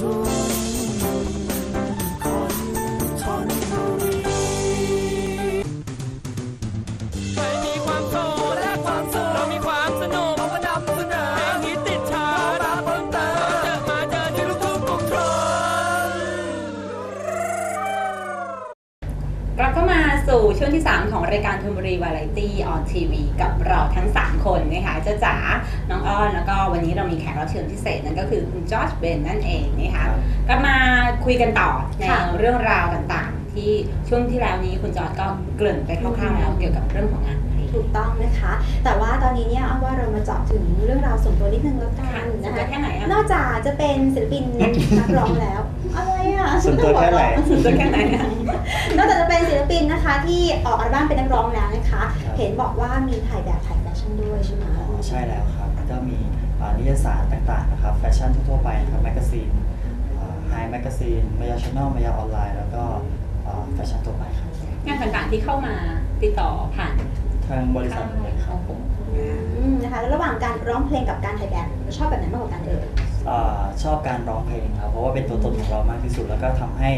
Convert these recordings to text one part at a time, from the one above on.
ท ที่ 3 ของรายการธนบุรีวาไรตี้ออนทีวีกับเราทั้ง 3 คนนะคะเจ้าจ๋า น้องอ้อนแล้วก็วันนี้เรามีแขกรับเชิญพิเศษนั่นก็คือคุณจอร์จเบนนั่นเองนะคะกลับมาคุยกันต่อในค่ะเรื่องราวต่างๆ ที่ช่วงที่แล้วนี้คุณจอร์จก็เกริ่นไปคร่าวๆแล้วเกี่ยวกับเรื่องของงานเพลงถูกต้องนะคะ แต่ว่าตอนนี้เนี่ยเอาว่าเรามาเจาะถึงเรื่องราวส่วนตัวนิดนึงแล้วกัค่ะนจะนะคะแค่ไหนอะนอกจากจะเป็นศิลปินนักร้องแล้วอะไรอะ ส่วนตัวแค่ไหนจะแค่ไหนอะนอกจากจะเป็นศิลปินนะคะ ที่ออกอัลบั้มเป็นนักร้องแล้วนะคะครับเห็นบอกว่ามีถ่ายแบบถ่ายแฟชั่นด้วยใช่ไหมอ๋อใช่แล้วครับ ก็มีอ่านิยสารต่างๆนะครับ แฟชั่นทั่วๆไปนะครับแมกกาซีนไฮแมกกาซีนมายาชแนลมายาออนไลน์แล้วก็อ่าแฟชั่นทั่วไปครับ งานต่างๆที่เข้ามาติดต่อผ่านทางบริษัทเลยครับผม อืมนะคะแล้วระหว่างการร้องเพลงกับการถ่ายแบบชอบแบบไหนมากกว่ากันเอ่ยอ่า ชอบการร้องเพลงครับเพราะว่าเป็นตัวตนของเรามากที่สุด แล้วก็ทำให้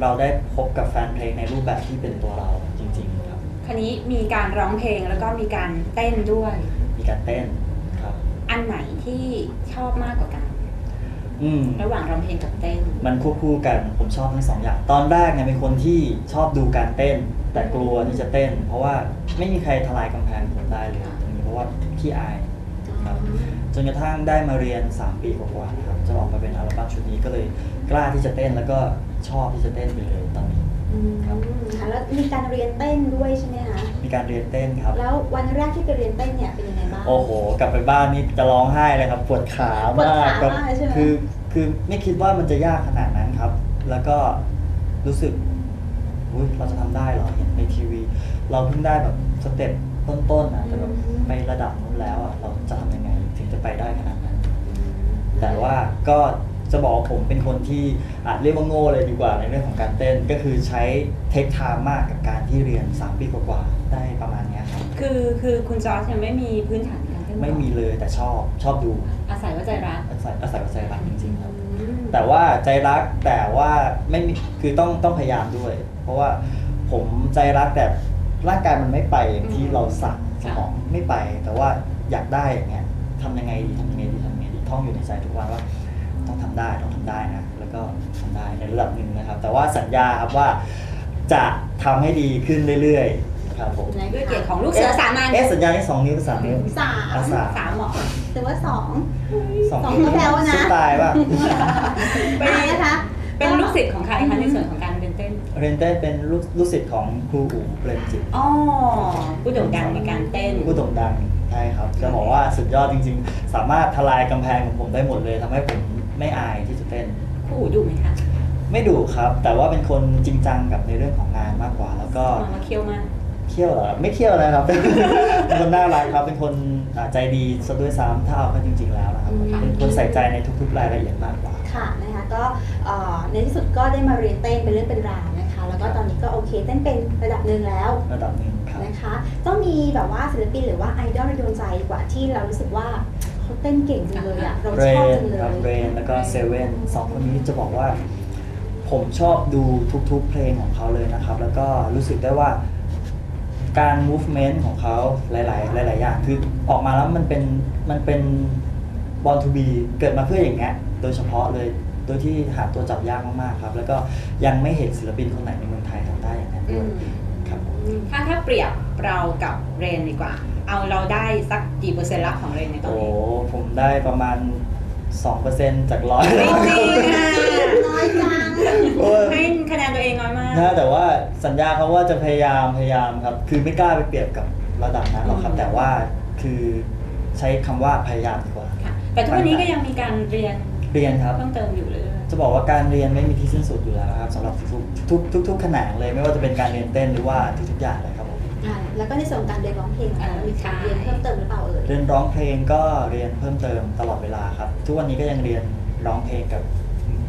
เราได้พบกับแฟนเพลงในรูปแบบที่เป็นตัวเราจริง ๆ ครับคราวนี้มีการร้องเพลงแล้วก็มีการเต้นด้วย มีการเต้นครับ อันไหนที่ชอบมากกว่ากันอืมระหว่างร้องเพลงกับเต้น มันควบคู่กันผมชอบทั้งสองอย่าง ตอนแรกเนี่ยเป็นคนที่ชอบดูการเต้น แต่กลัวที่จะเต้น เพราะว่าไม่มีใครทลายกำแพงผมได้เลยตรงนี้เพราะว่าขี้อาย ครับจนกระทั่งได้มาเรียน 3 ปีกว่าๆนะครับจะออกมาเป็นอัลบั้มชุดนี้ก็เลยกล้าที่จะเต้นแล้วก็ชอบที่จะเต้นไปเลยตอนนี้ อืมครับ ค่ะแล้วมีการเรียนเต้นด้วยใช่ไหมคะ มีการเรียนเต้นครับ แล้ววันแรกที่ไปเรียนเต้นเนี่ยเป็นยังไงบ้าง โอ้โห กลับไปบ้านนี่จะร้องไห้เลยครับ ปวดขาปวดมากขาแบบมากใช่ไหม คือคือไม่คิดว่ามันจะยากขนาดนั้นครับ แล้วก็รู้สึกอุ๊ยเราจะทำได้เหรอเห็นในทีวี เราเพิ่งได้แบบสเต็ป ต้นๆนะแต่แบบไประดับนู้นแล้วอะเราจะทำยังไงถึงจะไปได้ขนาดนั้น แต่ว่าก็จะบอกว่าผมเป็นคนที่อาจเรียกว่าโง่เลยดีกว่าในเรื่องของการเต้นก็คือใช้เทคไทม์มากกับการที่เรียน 3 ปีกว่าๆได้ประมาณเนี้ยครับคือคือคุณจอร์จยังไม่มีพื้นฐานการเต้นไม่มีเลยแต่ชอบชอบดูอาศัยว่าใจรักอาศัยอาศัยว่าใจรักจริงๆครับอืมแต่ว่าใจรักแต่ว่าไม่มีคือต้องต้องพยายามด้วย เพราะว่าผมใจรักแต่ ร่างกายมันไม่ไปอย่างที่อืมเราสั่งสค่ะมองไม่ไป แต่ว่าอยากได้อย่างเงี้ยทำยังไงดีทำยังไงดีทำยังไงดีท่องอยู่ในใจทุกวันว่าต้องทำได้ต้องทำได้นะแล้วก็ทำได้ในระดับหนึ่งนะครับ แต่ว่าสัญญาครับว่าจะทำให้ดีขึ้นเรื่อยๆครับผมด้วยเกียรติของลูกเสือสามัญเอ๊ะสัญญาที่สองนิ้วหรือสามนิ้วสามอะสามสามเหรอหรือว่าสองสองสองก็แปลว่านะสุดตายป่ะเป็นอ่านะคะเป็นลูกศิษย์ของใครคะในส่วนของการ เรียนเต้นเรียนเต้นเป็นลูกลูกศิษย์ของครูอู๋เปรมจิตอ๋อผู้โด่งดังในการเต้น ผู้โด่งดังใช่ครับจะบอกว่าสุดยอดจริง ๆ สามารถทลายกำแพงของผมได้หมดเลยทำให้ผมไม่อายที่จะเต้นผู้อูดูไหมคะไม่ดุครับ แต่ว่าเป็นคนจริงจังกับในเรื่องของงานมากกว่า แล้วก็มาว่าเคี้ยวมากเที่ยวเหรอไม่เที่ยวนะครับ เป็นคนน่ารักครับ เป็นคนอ่าใจดีซะด้วยซ้ำถ้าเอากันจริง ๆ แล้วนะครับอืมเป็นคนใส่ใจในทุกๆรายละเอียดมากกว่า ค่ะนะคะก็เอ่อในที่สุดก็ได้มาเรียนเต้นเป็นเรื่องเป็นราวนะคะ แล้วก็ตอนนี้ก็โอเคเต้นเป็นระดับหนึ่งแล้วระดับหนึ่งครับนะคะต้องมีแบบว่าศิลปินหรือว่าไอดอลในดวงใจดีกว่าที่เรารู้สึกว่าเขาเต้นเก่งจังเลยอะเราเรชอบนจังเลครับยเรนแล้วก็เซเว่นสองคนนี้จะบอกว่า ผมชอบดูทุกๆเพลงของเขาเลยนะครับ แล้วก็รู้สึกได้ว่าการ movement ของเขาหลาย ๆ หลาย ๆ อย่าง คือออกมาแล้วมันเป็นมันเป็นบอลทูบีเกิดมาเพื่ออย่างเงี้ยโดยเฉพาะเลย โดยที่หาตัวจับยากมากๆครับ แล้วก็ยังไม่เห็นศิลปินคนไหนในเมืองไทยทำได้อย่างนั้นอืด้วยมครับผมถ้าถ้าเปรียบเรากับเรนดีกว่า เอาเราได้สักกี่เปอร์เซ็นต์ละของเรนในตอนโอ้นี้ผมได้ประมาณ 2%จากร้อยไม่จริงอะน้อยจังโอ้ย ให้คะแนนตัวเองน้อยมาก นะแต่ว่าสัญญาเขาว่าจะพยายามพยายามครับ คือไม่กล้าไปเปรียบกับระดับนั้นหรอกครับ อืม แต่ว่าคือใช้คำว่าพยายามดีกว่า ค่ะแต่ทุกวันนี้ก็ยังมีการเรียน เรียนครับเพิ่มเติมอยู่เรื่อยจะบอกว่าการเรียนไม่มีที่สิ้นสุดอยู่แล้วครับสำหรับทุกทุกทุกทุกแขนงเลยไม่ว่าจะเป็นการเรียนเต้นหรือว่าทุกๆอย่างเลยครับผมอ่าแล้วก็ในส่วนของการเรียนร้องเพลงนะคะมีการเรียนเพิ่มเติมหรือเปล่าเอ่ยเรียนร้องเพลงก็เรียนเพิ่มเติมตลอดเวลาครับ ทุกวันนี้ก็ยังเรียนร้องเพลงกับ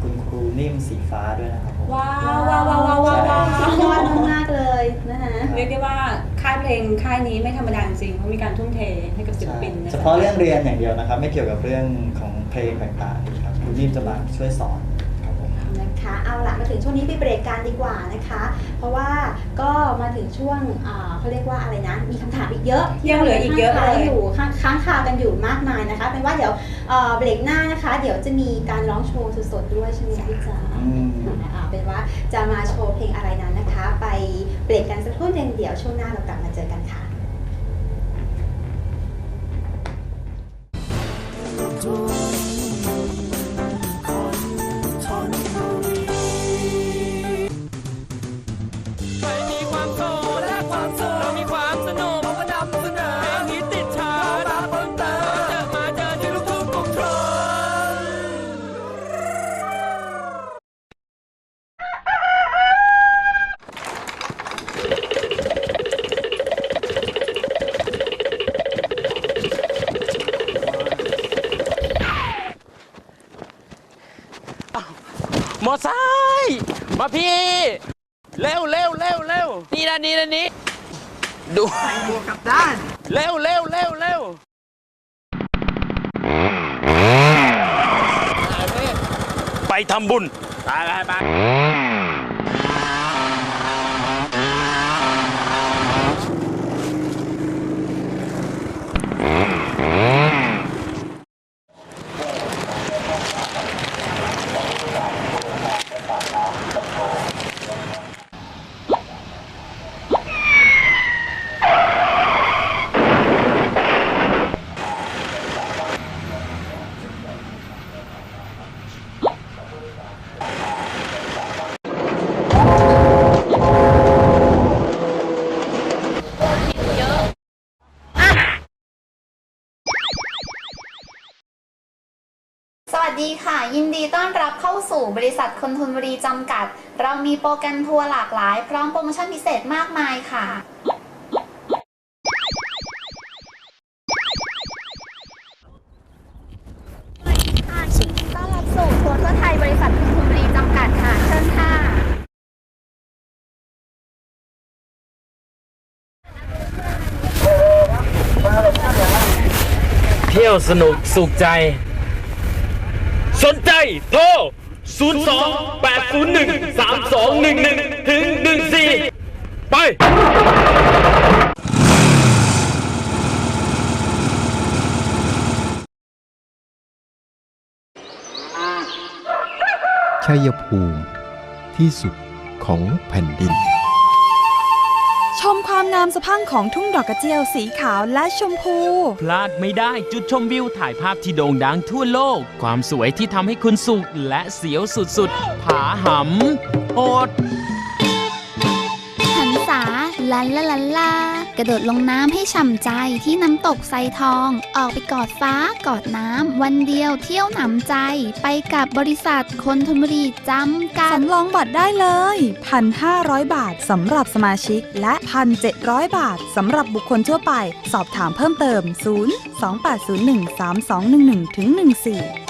คุณครูนิ่มสีฟ้าด้วยนะครับผมๆว้าวว้าวว้าวว้าวว้าวว้าวสุดยอดมากๆเลยนะคะเรียกได้ว่าค่ายเพลงค่ายนี้ไม่ธรรมดาจริงๆเพราะมีการทุ่มเทให้กับศิลปินใช่นเฉพาะเรื่องเรียนอย่างเดียวนะครับ ไม่เกี่ยวกับเรื่องของเพลงต่างๆ ครับคุณนิ่มจะมาช่วยสอนนะคะเอาละมาถึงช่วงนี้ไปเบรกกันดีกว่านะคะ เพราะว่าก็มาถึงช่วงอ่าเขาเรียกว่าอะไรนะ มีคำถามอีกเยอะยังเหลืออีกเยอะเลยค้างคาอยู่ค้างค้างคากันอยู่มากมายนะคะ เป็นว่าเดี๋ยวเอ่อเบรกหน้านะคะ เดี๋ยวจะมีการร้องโชว์สดๆด้วยใช่ไหมพี่จ๋าอืม อ่าเป็นว่าจะมาโชว์เพลงอะไรนั้นนะคะ ไปเบรกกันสักครู่หนึ่งเดี๋ยวช่วงหน้าเรากลับมาเจอกันค่ะใค ไปทำบุญไปไปไป สวัสดีค่ะ ยินดีต้อนรับเข้า สู่บริษัทคนทุนบุรีจำกัด เรามีโปรแกรมทัวร์หลากหลาย พร้อมโปรโมชั่นพิเศษมากมายค่ะต้อนรับสู่ทัวร์ทั่วไทยบริษัทคนทุนบุรีจำกัดค่ะ เชิญค่ะ เที่ยวสนุกสุขใจ สนใจโทร 02 801 3211 ถึง 14 ไป ชัยภูมิที่สุดของแผ่นดิน ชมความงามสะพรั่งของทุ่งดอกกระเจียวสีขาวและชมพู พลาดไม่ได้จุดชมวิวถ่ายภาพที่โด่งดังทั่วโลก ความสวยที่ทำให้คุณสุขและเสียวสุดๆ ผาหำโหดหันษาลันละลันลา กระโดดลงน้ำให้ฉ่ำใจที่น้ำตกไซทอง ออกไปกอดฟ้ากอดน้ำ วันเดียวเที่ยวหนำใจ ไปกับบริษัทคนธนบุรีจำกัดสำรองบัตรได้เลย 1,500 บาทสำหรับสมาชิก และ 1,700 บาทสำหรับบุคคลทั่วไป สอบถามเพิ่มเติม 0 2 8 0 1 3 2 1 1 1 4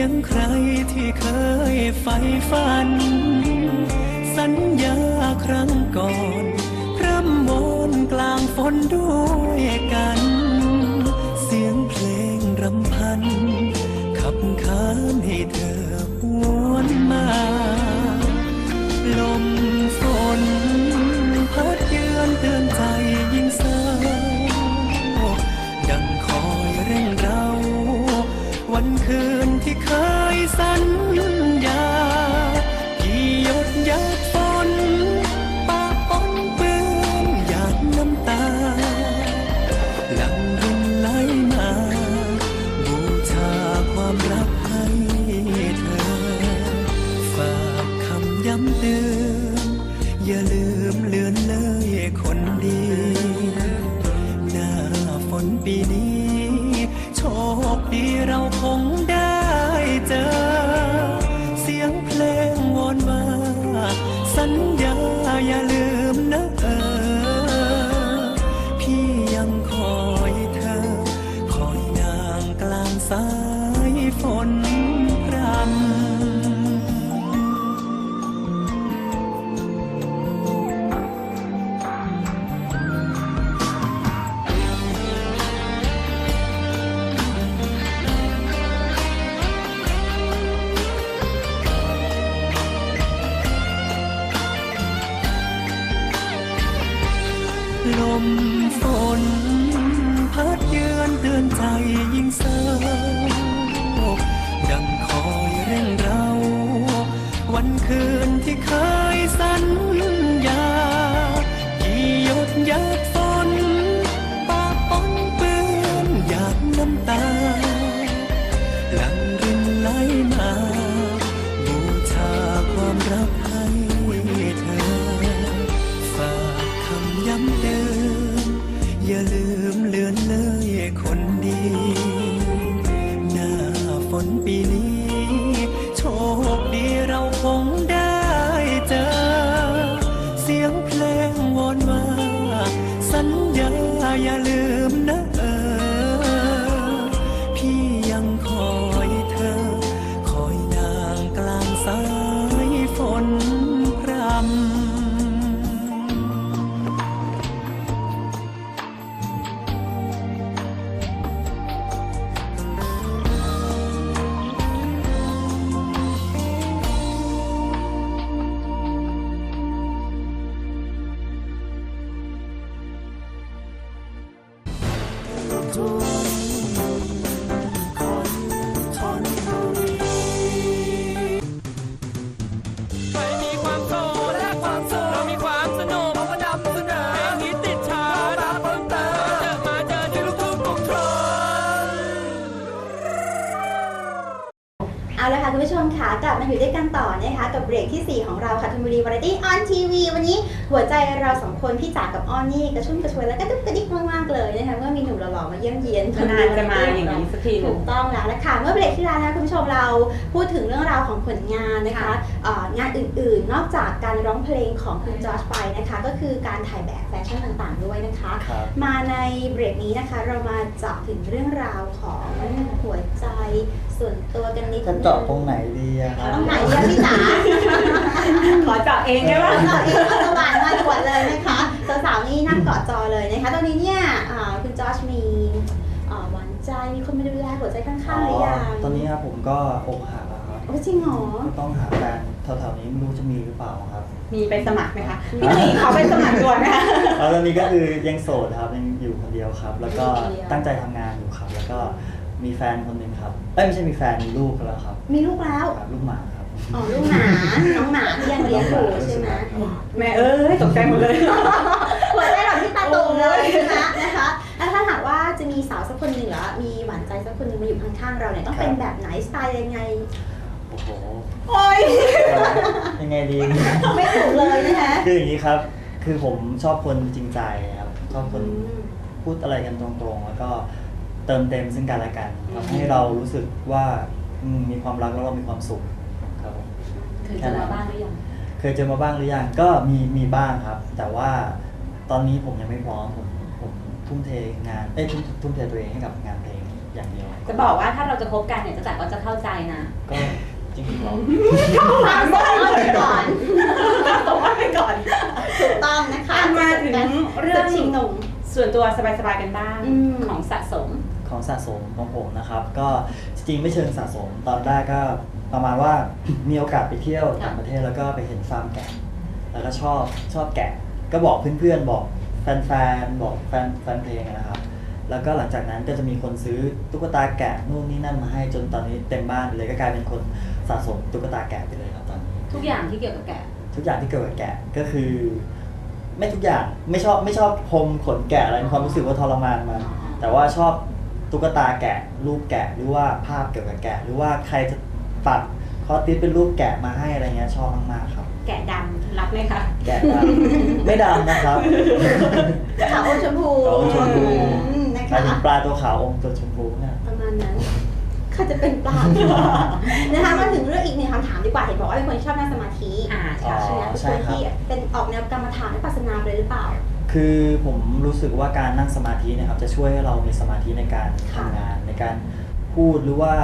ยงใครที่เคยใฝ่ฝัน สัญญาครั้งก่อนพร่ำวอนกลางฝนด้วยกัน เสียงเพลงรำพัน ขับขานให้เธอหวนมา มฝนพัดเยือนเตือนใจยิ่งเศร้าดังคอยเร่งเรา วันคืนที่เคยสัญ กลับมาอยู่ด้วยกันต่อนะคะกับเบรกที่ 4 ของเราค่ะธนบุรีวาไรตี้ออนทีวีวันนี้หัวใจเราสองคนพี่จ๋ากับอ้อนนี่กระชุ่มกระชวยและก็ดุกกระดิกมากๆเลยนะคะเมื่อมีหนุ่มหล่อๆมาเยี่ยมเยียนนานจะมาอย่างนี้สักทีหนึ่ถูงกต้องแล้วละค่ะเมื่อเบรกที่แล้วนะคะคุณผู้ชมเราพูดถึงเรื่องราวของผลงานนะคะเอ่องานอื่นๆ นอกจากการร้องเพลงของคุณจอร์จไปนะคะก็คือการถ่ายแบบแฟชั่นต่างๆ ด้วยนะคะครับมาในเบรกนี้นะคะเรามาเจาะถึงเรื่องราวของหัวใจ ส่วนตัวกันนิดจะนึงเจาะตรงไหนดีอะครับ ตรงไหนดีอะพี่จ๋าขอเจาะเองได้ไหมเจาะเองก็สบายมากด่วนเลยนะคะสาวๆนี่นั่งเกาะจอเลยนะคะ ตอนนี้เนี่ยอ่าคุณจอร์จมีอ่าหวานใจมีคนมาดูแลหัวใจข้างๆหรือยังตอนนี้ครับผมก็อกหักแล้วครับ โอ้จริงเหรอก็ต้องหาแฟนแถวๆนี้ไม่รู้จะมีหรือเปล่าครับ มีไปสมัครไหมคะพี่ตีขอไปสมัครด่วนนะคะ แล้วตอนนี้ก็คือยังโสดครับยังอยู่คนเดียวครับ แล้วก็ตั้งใจทำงานอยู่ครับ แล้วก็ มีแฟนคนหนึ่งครับเอ้ยไม่ใช่มีแฟนมีลูกแล้วครับมีลูกแล้ว ครับลูกหมาครับ อ๋อ ลูกหมา น้องหมาที่ยังเลี้ยงอยู่ใช่ไหมแม่เอ้ยตกใจหมดเลย หัวใจแบบที่ตาตุ่มเลยนะนะคะแล้วถ้าหากว่าจะมีสาวสักคนหนึ่งหรือมีหวานใจสักคนหนึ่งมาอยู่ข้างๆเราเนี่ยต้องเป็นแบบไหนสไตล์ยังไง โอ้โหโอ้ยยังไงดี ไม่ถูกเลยนะคะคืออย่างนี้ครับ คือผมชอบคนจริงใจครับ ชอบคนอืมพูดอะไรกันตรงๆ แล้วก็ เติมเต็มซึ่งกันและกันทำให้เรารู้สึกว่าอืมมีความรักแล้วเรามีความสุขครับผมเคยเจอมาบ้างหรือยังเคยเจอมาบ้างหรือยังก็มีมีบ้างครับ แต่ว่าตอนนี้ผมยังไม่พร้อมผมผมทุ่มเทงานเอ้ยทุ่มทุ่มเทตัวเองให้กับงานเพลงอย่างเดียวจะบอกว่าถ้าเราจะคบกันเนี่ยจะจักก็จะเข้าใจนะก็จริงๆเราฟังส่งอ้อนไปก่อนส่งว่าไปก่อนถูกต้องนะคะอะมาถึงเรื่องศึกชิงหนุ่ม ส่วนตัวสบายๆกันบ้างอืม ของสะสม ของสะสมของผมนะครับ ก็จริงๆไม่เชิงสะสมตอนแรกก็ประมาณว่า มีโอกาสไปเที่ยวต่างประเทศแล้วก็ไปเห็นฟาร์มแกะ แล้วก็ชอบชอบแกะ ก็บอกเพื่อนๆบอกแฟนๆบอกแฟนแฟนเพลงนะครับ แล้วก็หลังจากนั้นก็จะมีคนซื้อตุ๊กตาแกะนู่นนี่นั่นมาให้จนตอนนี้เต็มบ้านไปเลยก็กลายเป็นคนสะสมตุ๊กตาแกะไปเลยครับตอนนี้ทุกอย่างที่เกี่ยวกับแกะ ทุกอย่างที่เกิดกับแกะก็คือ ไม่ทุกอย่างไม่ชอบไม่ชอบพรมขนแกะอะไรมีความรู้สึกว่าทรมานมันแต่ว่าชอบ ตุ๊กตาแกะรูปแกะหรือว่าภาพเกี่ยวกับแกะ หรือว่าใครจะตัดคอติสเป็นรูปแกะมาให้อะไรเงี้ยชอบมากๆครับ แกะดำรับไหมคะแกะดำไม่ดำนะครับขาวอมชมพูขาวอมชมพูอืมนะหมายถึคะงปลาตัวขาวอมตัวชมพูเนี่ยประมาณนั้นเขาจะเป็นปลานะคะมาถึงเรื่องอีกหนึ่งคำถามดีกว่าเห็นบอกว่าเป็นคนที่ชอบนั่งสมาธิอ่าอ๋ใช่อใช่ไหมเป็นคนใช่ครับที่เป็นออกแนวกรรมฐานและปัสสนาไปเลยหรือเปล่า คือผมรู้สึกว่าการนั่งสมาธิเนะครับจะช่วยให้เรามีสมาธิในการค่ะทำงาน ในการพูดหรือว่า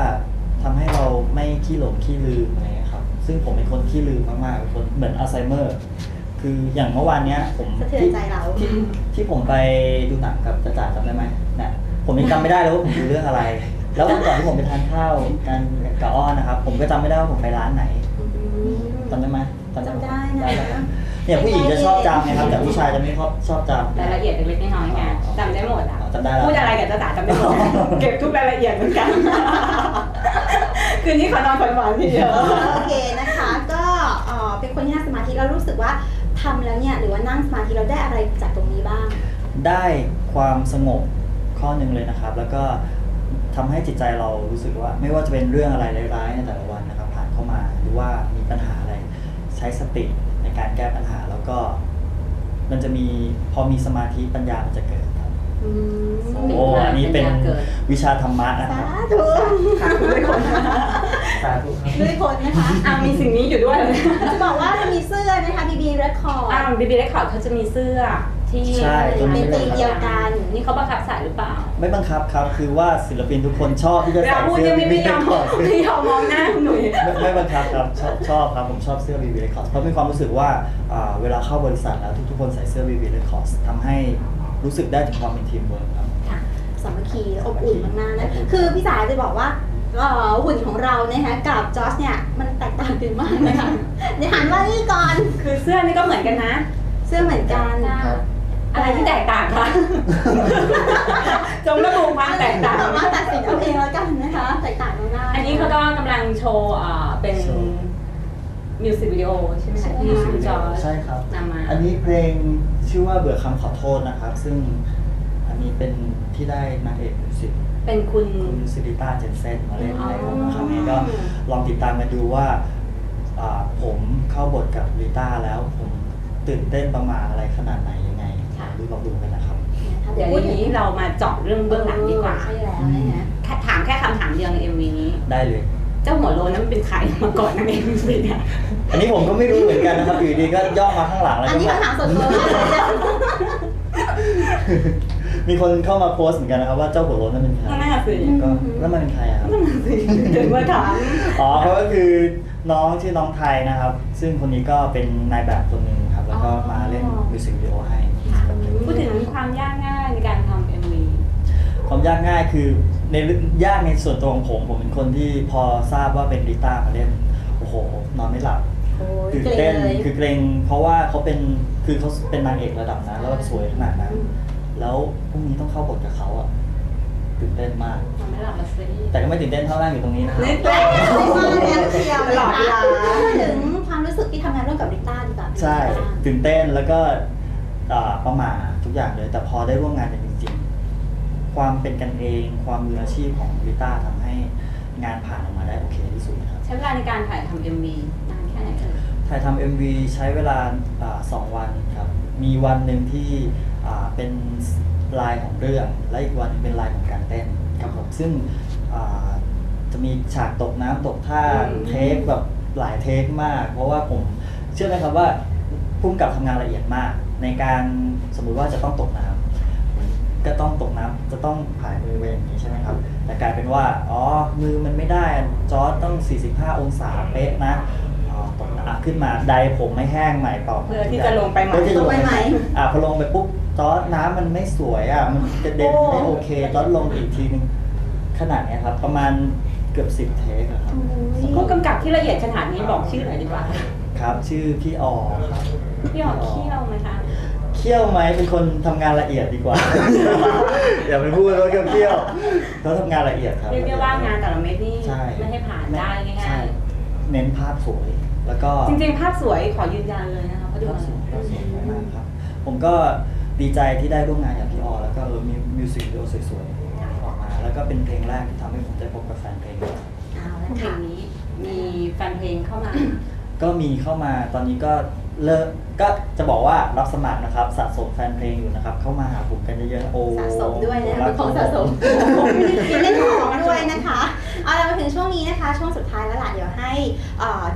ทำให้เราไม่ขี้หลงขี้ลืมอะไรเงี้ยครับ ซึ่งผมเป็นคนขี้ลืมมากๆเป็นคนเหมือนอัลไซเมอร์ คืออย่างเมื่อวานเนี้ยผมสะเทือนที่ใจเราที่ที่ผมไปดูหนังกับจ่าจ๋าจำได้ไหมเนี่ยผมยังจำไม่ได้เลยว่าผมดูเรื่องอะไร แล้ววันก่อนที่ผมไปทานข้าวกันกับอ้อนนะครับ ผมก็จำไม่ได้ว่าผมไปร้านไหนอืมจำได้ไหมจำได้นะไหม เนี่ยผู้หญิงจะชอบจำไงครับแต่ผู้ชายจะไม่ชอบชอบจำ รายละเอียดเล็กๆน้อยๆไงจำได้หมดอะอ๋อจำได้แล้ว พูดอะไรกับจ้าจ๋าจำได้หมด เก็บทุกรายละเอียดเหมือนกัน คืนนี้ขอนอนฝันหวานทีเดียว โอเคนะคะ ก็เอ่อเป็นคนที่นั่งสมาธิแล้วรู้สึกว่าทำแล้วเนี่ยหรือว่านั่งสมาธิเราได้อะไรจากตรงนี้บ้าง ได้ความสงบข้อหนึ่งเลยนะครับ แล้วก็ทำให้จิตใจเรารู้สึกว่า ไม่ว่าจะเป็นเรื่องอะไรร้ายๆในแต่ละวันนะครับ ผ่านเข้ามาหรือว่ามีปัญหาอะไร ใช้สติในการแก้ปัญหาแล้ว ก็มันจะมีพอมีสมาธิปัญญามันจะเกิดครับ อืมติดโอ้มาอันนี้เป็นปัญญาเกิดวิชาธรรมะนะคสารับธุค่ะด้วยคนสาธุครับ ด้วยคนนะคะอ่ามีสิ่งนี้อยู่ด้วย จะบอกว่าจะมีเสื้อนะคะ BB Record อ่าบีบีเรคคอร์ดเขาจะมีเสื้อ ที่ใช่เป็นธีมเดียวกัน นี่เขาบังคับใส่หรือเปล่าไม่บังคับครับคือว่าศิลปินทุกคนชอบที่จะเราใส่พูดเสื้อยังไม่ไม่ยอมก่อนไม่ยอมมองหน้าคุณหนุ่ยไม่ไม่บังคับครับชอบชอบครับผมชอบเสื้อ BB Records เพราะมีความรู้สึกว่าอ่าเวลาเข้าบริษัทแล้วทุกๆคนใส่เสื้อ BB Records ทำให้รู้สึกได้ถึงความเป็นทีมเวิร์คครับ ค่ะสามัคคีอบอุ่นมากๆนะคือพี่สายจะบอกว่าเอ่อหุ่นของเรานะคะกับจอสเนี่ยมันแตกต่างกันมากนะคะเดี๋ยวหันมานี่ก่อนคือเสื้อนี่ก็เหมือนกันนะ เสื้อเหมือนกัน ครับ อะไรที่แตกต่างคะ จงระบุความแตกต่าง สามารถตัดสินเอาเองแล้วกันนะคะ แตกต่างกันได้อันนี้เขาก็กำลังโชว์อ่าเป็นโชว์ มิวสิกวิดีโอใช่ไหมคะที่คุณจอร์จใช่ครับ นำมา อันนี้เพลงชื่อว่าเบื่อคำขอโทษนะครับ ซึ่งอันนี้เป็นที่ได้นางเอกมิวสิกเป็นคุณ คุณซิริต้าเจนเซนมาเล่นอ๋อในวงนะครับนี้ก็ลองติดตามกันดูว่าอ่า ผมเข้าบทกับลิต้าแล้วผมตื่นเต้นประมาณอะไรขนาดไหนยังไง ดูลองดูกันนะครับนะคะเดี๋ยวพูดทีถึงนี้เรามาเจาะเรื่องเบื้องหลังดีกว่าใช่แล้วนะคะแค่ถามแค่คำถามเดียวใน MV นี้ ได้เลย เจ้าหัวโลนนั้นเป็นใครมาก่อนนางเอกมิวสิกเนี่ยอันนี้ผมก็ไม่รู้เหมือนกันนะครับอยู่ดีก็ย่องมาข้างหลังแล้วอันก็นี้แบบคำถามส่วนตัวมากเลยนะมีคนเข้ามาโพสต์เหมือนกันนะครับว่าเจ้าหัวโล้นนั่นเป็นใครนั่นน่ะสิก็แล้วมันเป็นใครอะครับถึงมาถาม อ๋อเขาก็คือน้องชื่อน้องไทยนะครับ ซึ่งคนนี้ก็เป็นนายแบบคนหนึ่งครับ แล้วก็มาเล่นมิวสิกวิดีโอให้ พูดถึงความยากง่ายในการทำ MV ความยากง่ายคือในเรื่องยากในส่วนตัวของผมผมเป็นคนที่พอทราบว่าเป็นลิต้ามาเล่นโอ้โหนอนไม่หลับโอ้ยตื่นเกรเต้งนเลยคือเกรงเพราะว่าเขาเป็นคือเขาเป็นนางเอกระดับนั้นแล้วก็สวยขนาดนั้น แล้วพรุ่งนี้ต้องเข้าบทกับเขาอะตื่นเต้นมากทำให้หลับมาซีแต่ก็ไม่ตื่นเต้นเท่านั่งอยู่ตรงนี้นะครับนิดแล้เดียววมาแล้วเชียวตลอดเวลาพูดถึงความรู้สึกที่ทำงานร่วมกับริต้าดีกว่าใช่เป็นยังไงบ้างตื่นเต้นแล้วก็อ่า ประหมาทุกอย่างเลย แต่พอได้ร่วมงานกันจริงๆ ความเป็นกันเอง ความมืออาชีพของลิต้าทำให้งานผ่านออกมาได้โอเคที่สุดนะครับ ใช้เวลาในการถ่ายทำ MV นานแค่ไหนเอ่ยถ่ายทำ MV ใช้เวลาอ่าสองวันครับ มีวันหนึ่งที่อ่าเป็นลายของเรื่อง และอีกวันหนึงเป็นลายของการเต้นครับผมซึ่งอ่าจะมีฉากตกน้ำตกท่าอืมเทคแบบหลายเทคมาก เพราะว่าผมเชื่อไหมครับว่าพุ่มกับทำงานละเอียดมาก ในการสมมุติว่าจะต้องตกน้ำก็ต้องตกน้ำจะต้องผ่ายมือไปอย่างนี้ใช่ไหมครับแต่กลายเป็นว่าอ๋อมือมันไม่ได้จอร์จต้อง 45 องศาเป๊ะนะอ๋อตกน้ำอะขึ้นมาไดผมไม่แห้งใหม่เปล่าเพื่อที่จะลงไปใหม่เพื่อที่จะลงลงไปใหม่อะพอลงไปปุ๊บจอร์จน้ำมันไม่สวยอะมันจะเด็นไม่โอเคจอร์จลงอีกทีนึงขนาดเนี้ยครับ ประมาณเกือบ10เทคอะครับผู้กำกับที่ละเอียดขนาดนี้บอกชื่อหน่อยดีกว่า ครับ ชื่อพี่ออครับพี่หอมเขี้ยวไหมคะ เคี่ยวไหมเป็นคนทำงานละเอียดดีกว่า อย่าไปพูดว่าเคี่ยวเคี่ยวเขาทำงานละเอียดครับ เรียกได้ว่างานแต่ละเม็ดนี่ใช่ ไม่ให้ผ่านได้ง่ใช่ายเน้นภาพสวยแล้วก็ๆจริงๆ ภาพสวยขอยืนยันเลยนะคะเพราะดูภาพมาสวยภาพสวยมากครับ ผมก็ดีใจที่ได้ร่วมงานกับพี่ออแล้วก็เออมีมิวสิกวิดีโอสวยๆออกมาแล้วก็เป็นเพลงแรกที่ทำให้ผมได้พบกับแฟนเพลงด้วยเอาละเพลค่ะงนี้มีแฟนเพลงเข้ามา ก็มีเข้ามาตอนนี้ก็ เลิกก็จะบอกว่ารับสมัครนะครับสะสมแฟนเพลงอยู่นะครับ เข้ามาหาผมกันเยอะๆโอ้สะสมด้วยนะรัเป็กนของสะสมมีเล่นของด้วยนะคะเอาละมาถึงช่วงนี้นะคะ ช่วงสุดท้ายแล้วล่ะเดี๋ยวให้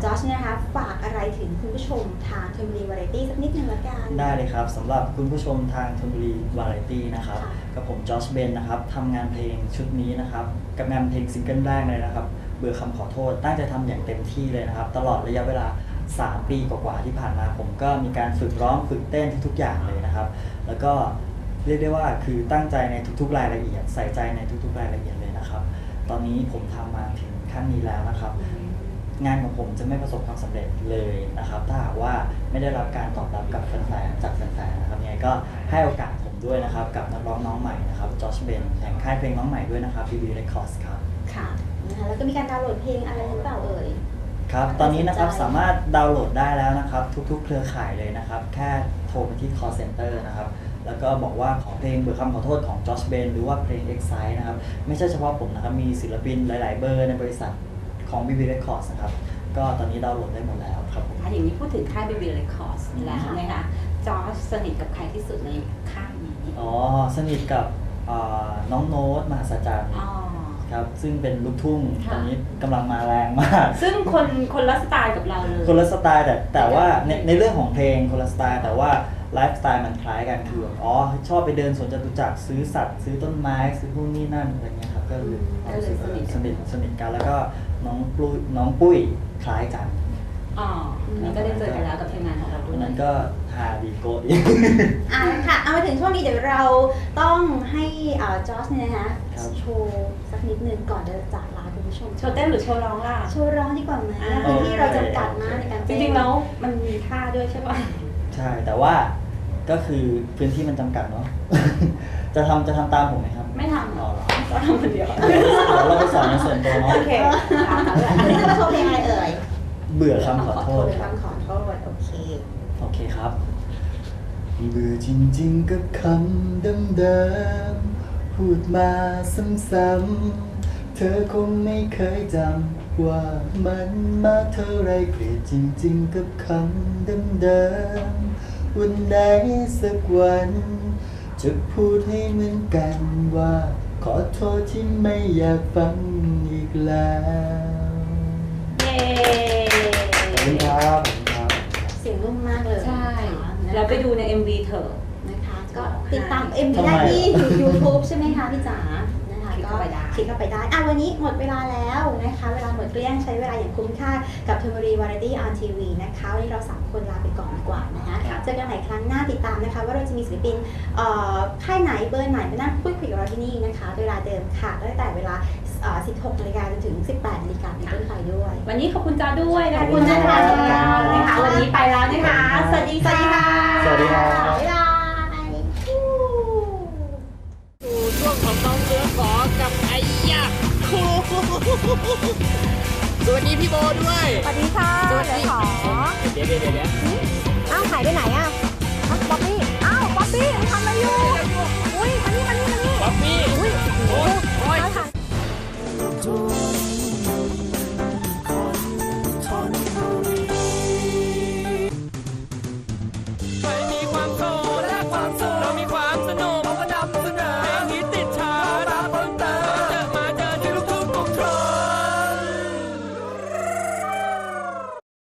จอชนะคะฝากอะไรถึงคุณผู้ชมทางเทอร์มินีวาไรตี้สักนิดนึงละกันได้เลยครับสำหรับคุณผู้ชมทางธนบุรีวาไรตี้นะครับค่ะกับผมจอชเบนนะครับทำงานเพลงชุดนี้นะครับกับงานเพลงซิงเกิลแรกเลยนะครับเบื่อคำขอโทษตั้งใจทำอย่างเต็มที่เลยนะครับ ตลอดระยะเวลา 3 ปีกว่าๆที่ผ่านมา ผมก็มีการฝึกร้องฝึกเต้นทุกๆอย่างเลยนะครับ แล้วก็เรียกได้ว่าคือตั้งใจในทุกๆรายละเอียด ใส่ใจในทุกๆรายละเอียดเลยนะครับ ตอนนี้ผมทำมาถึงขั้นนี้แล้วนะครับ งานของผมจะไม่ประสบความสำเร็จเลยนะครับ ถ้าหากว่าไม่ได้รับการตอบรับกับแฟนๆจากแฟนๆนะครับยังไงก็ให้โอกาสผมด้วยนะครับ กับนักร้องน้องใหม่นะครับจอชเบนแห่งค่ายเพลงน้องใหม่ด้วยนะครับ BB Records ครับค่ะนะคะแล้วก็มีการดาวน์โหลดเพลงอะไรหรือเปล่าเอ่ย ครับ ตอนนี้นะครับสนใจสามารถดาวน์โหลดได้แล้วนะครับ ทุกๆ เครือข่ายเลยนะครับ แค่โทรไปที่ call center นะครับ แล้วก็บอกว่าขอเพลงเบื่อคำขอโทษของจอชเบนหรือว่าเพลง Excite นะครับ ไม่ใช่เฉพาะผมนะครับ มีศิลปินหลาย ๆ เบอร์ในบริษัทของ BB Records นะครับ ก็ตอนนี้ดาวน์โหลดได้หมดแล้วครับผมอะอย่างนี้พูดถึงค่าย Baby Records แล้วนะคะจอร์จสนิทกับใครที่สุดในค่ายนี้ อ๋อ สนิทกับอ่าน้องโน้ตมหัศจรรย์อ๋อ ครับ ซึ่งเป็นลูกทุ่งค่ะตอนนี้กำลังมาแรงมาก ซึ่งคนคนละสไตล์กับเราเลย คนละสไตล์แต่แต่ว่าในในเรื่องของเพลงคนละสไตล์แต่ว่าไลฟ์สไตล์มันคล้ายกันคือแบบอ๋อชอบไปเดินสวนจตุจักรซื้อสัตว์ ซื้อต้นไม้ ซื้อพวกนี้นั่นอะไรเงี้ยครับก็เลยก็เลยสนิท สนิทสนิทกันแล้วก็น้องปุ้ยน้องปุ้ยคล้ายกัน อ๋อนี่ก็ได้เจอกันแล้วกับทีมงานของเราด้ววัยนนั้นก็ฮาดีโกดีอ่าค่ะ เอามาถึงช่วงนี้เดี๋ยวเราต้องให้จอชเนี่ยนะคะครับ โชว์สักนิดนึงก่อนจะจากลาคุณผู้ชม โชว์เต้นหรือโชว์ร้องล่ะ โชว์ร้องดีกว่าไหมอ่า พื้นที่เราจำกัดมากในการจเต้นริงๆแล้วมันมีท่าด้วยใช่ป่ะ ใช่ แต่ว่าก็คือพื้นที่มันจำกัดเนาะ จะทำจะทำตามผมไหมครับไม่ทำอ๋อเหรอก็ทำคนเดียว เดี๋ยวเราไปสอนในส่วนตัวเนาะ โอเคค่ะอันนี้จะมาโชว์เพลงอะไรเอ่ย เบื่อคำขอโทษเบื่อครับคำขอโทษโอเค โอเคครับ เบื่อจริงๆกับคำเดิมๆพูดมาซ้ำๆ เธอคงไม่เคยจำว่ามันมาเท่าไรเกลียดจริงๆกับคำเดิมๆวันไหนสักวัน จะพูดให้เหมือนกันว่า ขอโทษที่ไม่อยากฟังอีกแล้วเย้ ขอบคุณครับขอบคุณครับ เสียงนุ่มมากเลยใช่ นะคะเราไปดูใน MV เถอะ นะคะ ก็ติดตาม MV ทำไมได้อะที่ YouTube ใช่ไหมคะพี่จ๋า นะคะคลิกก็เข้าไปได้ คลิกเข้าไปได้ อะวันนี้หมดเวลาแล้วนะคะ เวลาหมดเกลี้ยงใช้เวลาอย่างคุ้มค่ากับเทอร์มรีวาไรตี้ออนทีวีนะคะ วันนี้เราสามคนลาไปก่อนดีกว่านะคะ เจอกันใหม่ครั้งหน้าติดตามนะคะ ว่าเราจะมีศิลปินเอ่อค่ายไหนเบอร์ไหนมานั่งพูดคุยกับเราที่นี่นะคะ เวลาเดิมค่ะตั้งแต่เวลาเอ่อ 16นาฬิกาจนถึง 18นาฬิกาเป็นต้นไปด้วย วันนี้ขอบคุณจ้าด้วยนะขอคุณนะคะนะคะวันนี้ไปแล้วนะคะสวัสดีสวัสดีค่ะสวัสดีค่ะบ๊ายบายสู่ช่วงของน้องเลือขอกับไอ้ยะสวัสดีพี่โบด้วยสวัสดีค่ะสวัสดีขอเดี๋ยวเดี๋ยวเดี๋ยวอ้าวหายไปไหนอะป๊อปปี้อ้าวป๊อปปี้ทำอะไรอยู่อุ้ยมานี่มานี่มานี่ป๊อปปี้อุ้ยโอ้ย 走